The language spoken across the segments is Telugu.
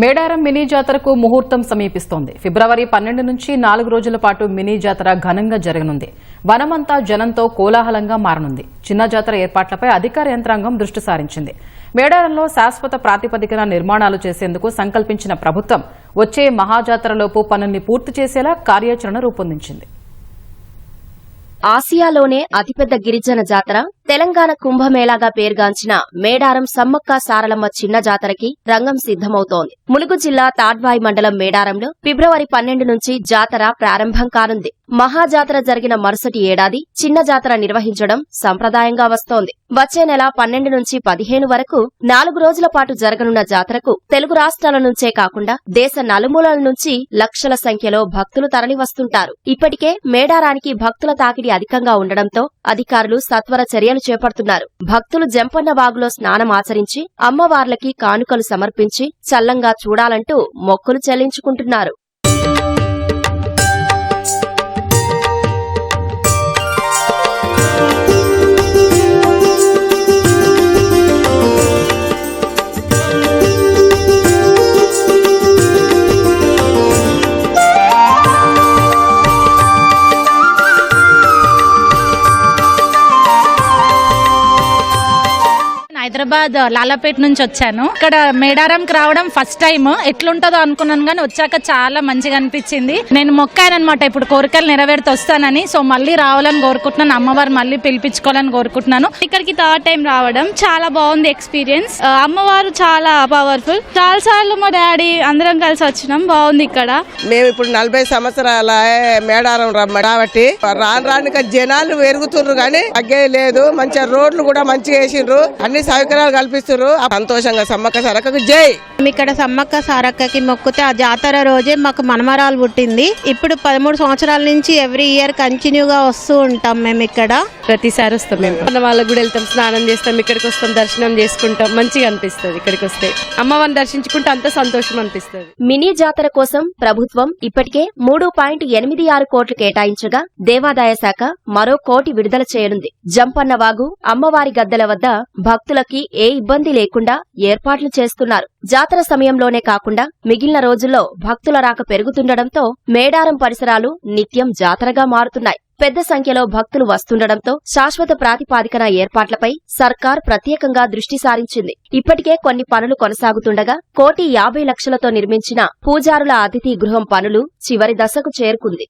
మేడారం మినీ జాతరకు ముహూర్తం సమీపిస్తోంది. ఫిబ్రవరి పన్నెండు నుంచి నాలుగు రోజుల పాటు మినీ జాతర ఘనంగా జరగనుంది. వనమంతా జనంతో కోలాహలంగా మారనుంది. చిన్న జాతర ఏర్పాట్లపై అధికార యంత్రాంగం దృష్టి సారించింది. మేడారంలో శాశ్వత ప్రాతిపదికన నిర్మాణాలు చేసేందుకు సంకల్పించిన ప్రభుత్వం వచ్చే మహాజాతరలోపు పనుల్ని పూర్తి చేసేలా కార్యాచరణ రూపొందించింది. ఆసియాలోనే అతిపెద్ద గిరిజన జాతర. తెలంగాణ కుంభమేళాగా పేరుగాంచిన మేడారం సమ్మక్క సారలమ్మ చిన్న జాతరకి రంగం సిద్దమవుతోంది ములుగు జిల్లా తాడ్వాయి మండలం మేడారంలో ఫిబ్రవరి పన్నెండు నుంచి జాతర ప్రారంభం కానుంది. మహాజాతర జరిగిన మరుసటి ఏడాది చిన్న జాతర నిర్వహించడం సంప్రదాయంగా వస్తోంది. వచ్చే నెల పన్నెండు నుంచి పదిహేను వరకు నాలుగు రోజుల పాటు జరగనున్న జాతరకు తెలుగు రాష్ట్రాల నుంచే కాకుండా దేశ నలుమూలల నుంచి లక్షల సంఖ్యలో భక్తులు తరలివస్తుంటారు. ఇప్పటికే మేడారానికి భక్తుల తాకిడి అధికంగా ఉండడంతో అధికారులు సత్వర చర్యలు చేపడుతున్నారు. భక్తులు జంపన్న వాగులో స్నానం ఆచరించి అమ్మవార్లకి కానుకలు సమర్పించి చల్లంగా చూడాలంటూ మొక్కులు చెల్లించుకుంటున్నారు. హైదరాబాద్ లాలాపేట నుంచి వచ్చాను. ఇక్కడ మేడారంకి రావడం ఫస్ట్ టైం ఎట్లుంటుందో అనుకున్నాను కానీ వచ్చాక చాలా మంచిగా అనిపించింది. నేను మొక్కాను అనమాట ఇప్పుడు కోరికలు నెరవేరుతూ వస్తానని. సో మళ్ళీ రావాలని కోరుకుంటున్నాను. అమ్మవారు మళ్ళీ పిలిపించుకోవాలని కోరుకుంటున్నాను. ఇక్కడికి థర్డ్ టైం రావడం చాలా బాగుంది ఎక్స్పీరియన్స్ అమ్మవారు చాలా పవర్ఫుల్ చాలా సార్లు మా డాడీ అందరం కలిసి వచ్చినాం. బాగుంది ఇక్కడ. మేము ఇప్పుడు నలభై సంవత్సరాల మేడారం రమ్మ కాబట్టి. రాను రానుక జనాలు పెరుగుతున్నారు కానీ తగ్గే లేదు. మంచిగా రోడ్లు కూడా మంచిగా వేసిండ్రు. అన్ని సౌకర్యాలు కల్పిస్తున్నారు సంతోషంగా సమ్మక్క సరకకు జై. మేము ఇక్కడ సమ్మక్క సారక్కకి మొక్కితే ఆ జాతర రోజే మాకు మనమరాలు పుట్టింది. ఇప్పుడు పదమూడు సంవత్సరాల నుంచి ఎవ్రీ ఇయర్ కంటిన్యూగా వస్తూ ఉంటాం మేము ఇక్కడ. ప్రతిసారి వస్తాం మేము. అన్న వాళ్ళకి కూడా వెళ్తాం స్నానం చేస్తాం ఇక్కడికి వస్తాం దర్శనం చేసుకుంటాం. మంచిగా అనిపిస్తుంది ఇక్కడికి వస్తే. అమ్మవారిని దర్శించుకుంటే అంత సంతోషం అనిపిస్తుంది. మినీ జాతర కోసం ప్రభుత్వం ఇప్పటికే మూడు పాయింట్ ఎనిమిది ఆరు కోట్లు కేటాయించగా దేవాదాయ శాఖ మరో కోటి విడుదల చేయనుంది. జంపన్న వాగు అమ్మవారి గద్దెల వద్ద భక్తులకి ఏ ఇబ్బంది లేకుండా ఏర్పాట్లు చేస్తున్నారు. జాతర సమయంలోనే కాకుండా మిగిలిన రోజుల్లో భక్తుల రాక పెరుగుతుండటంతో మేడారం పరిసరాలు నిత్యం జాతరగా మారుతున్నాయి. పెద్ద సంఖ్యలో భక్తులు వస్తుండటంతో శాశ్వత ప్రాతిపాదికన ఏర్పాట్లపై సర్కార్ ప్రత్యేకంగా దృష్టి సారించింది. ఇప్పటికే కొన్ని పనులు కొనసాగుతుండగా కోటి యాభై లక్షలతో నిర్మించిన పూజారుల అతిథి గృహం పనులు చివరి దశకు చేరుకుంది.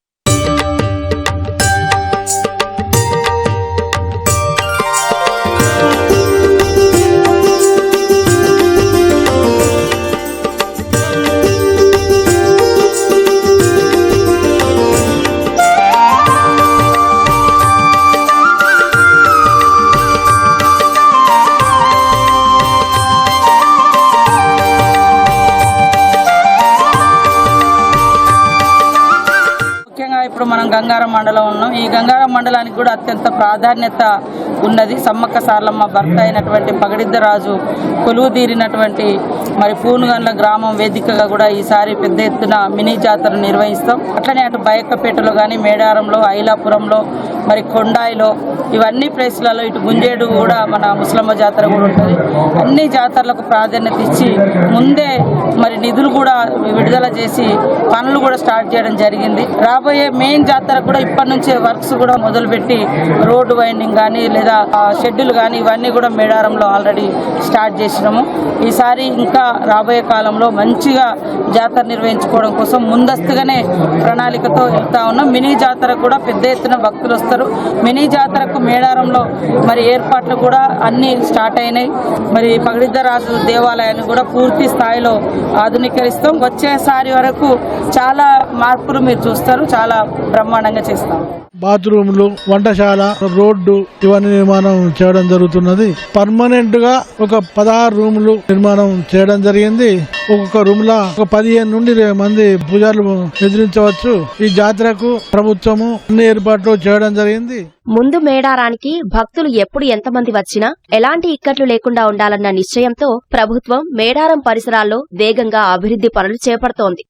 ఇప్పుడు మనం గంగారం మండలం ఉన్నాం. ఈ గంగారం మండలానికి కూడా అత్యంత ప్రాధాన్యత ఉన్నది. సమ్మక్క సార్లమ్మ భర్త అయినటువంటి పగడిద్ద రాజు కొలువు తీరినటువంటి మరి పూనుగండ్ల గ్రామం వేదికగా కూడా ఈసారి పెద్ద ఎత్తున మినీ జాతర నిర్వహిస్తాం. అట్లనే అటు బయక్కపేటలో కానీ మేడారంలో ఐలాపురంలో మరి కొండాయిలో ఇవన్నీ ప్లేస్లలో ఇటు గుంజేడు కూడా మన ముసలమ్మ జాతర కూడా ఉంటుంది. అన్ని జాతరలకు ప్రాధాన్యత ఇచ్చి ముందే మరి నిధులు కూడా విడుదల చేసి పనులు కూడా స్టార్ట్ చేయడం జరిగింది. రాబోయే మెయిన్ జాతర కూడా ఇప్పటి నుంచే వర్క్స్ కూడా మొదలుపెట్టి రోడ్డు వైండింగ్ కానీ లేదా షెడ్యూల్ కానీ ఇవన్నీ కూడా మేడారంలో ఆల్రెడీ స్టార్ట్ చేసినాము. ఈసారి ఇంకా రాబోయే కాలంలో మంచిగా జాతర నిర్వహించుకోవడం కోసం ముందస్తుగానే ప్రణాళికతో వెళ్తా ఉన్నాం. మినీ జాతర కూడా పెద్ద ఎత్తున భక్తులు వస్తారు. మినీ జాతరకు మేడారంలో మరి ఏర్పాట్లు కూడా అన్ని స్టార్ట్ అయినాయి. మరి పగడిద్దరాజు దేవాలయాన్ని కూడా పూర్తి స్థాయిలో ఆధునీకరిస్తాం. వచ్చేసారి వరకు చాలా మార్పులు మీరు చూస్తారు. చాలా బ్రహ్మాండంగా చేస్తాం. బాత్రూమ్లు వంటశాల రోడ్డు ఇవన్నీ నిర్మాణం చేయడం జరుగుతున్నది. పర్మనెంట్గా ఒక పదహారు రూములు నిర్మాణం చేయడం జరిగింది. ఒక్కొక్క రూమ్ లా ఒక పదిహేను నుండి ఇరవై మంది పూజారులు నిద్రించవచ్చు. ఈ జాతరకు ప్రభుత్వము అన్ని ఏర్పాట్లు చేయడం జరిగింది. ముందు మేడారానికి భక్తులు ఎప్పుడు ఎంతమంది వచ్చినా ఎలాంటి ఇక్కట్లు లేకుండా ఉండాలన్న నిశ్చయంతో ప్రభుత్వం మేడారం పరిసరాల్లో వేగంగా అభివృద్ధి పనులు చేపడుతోంది.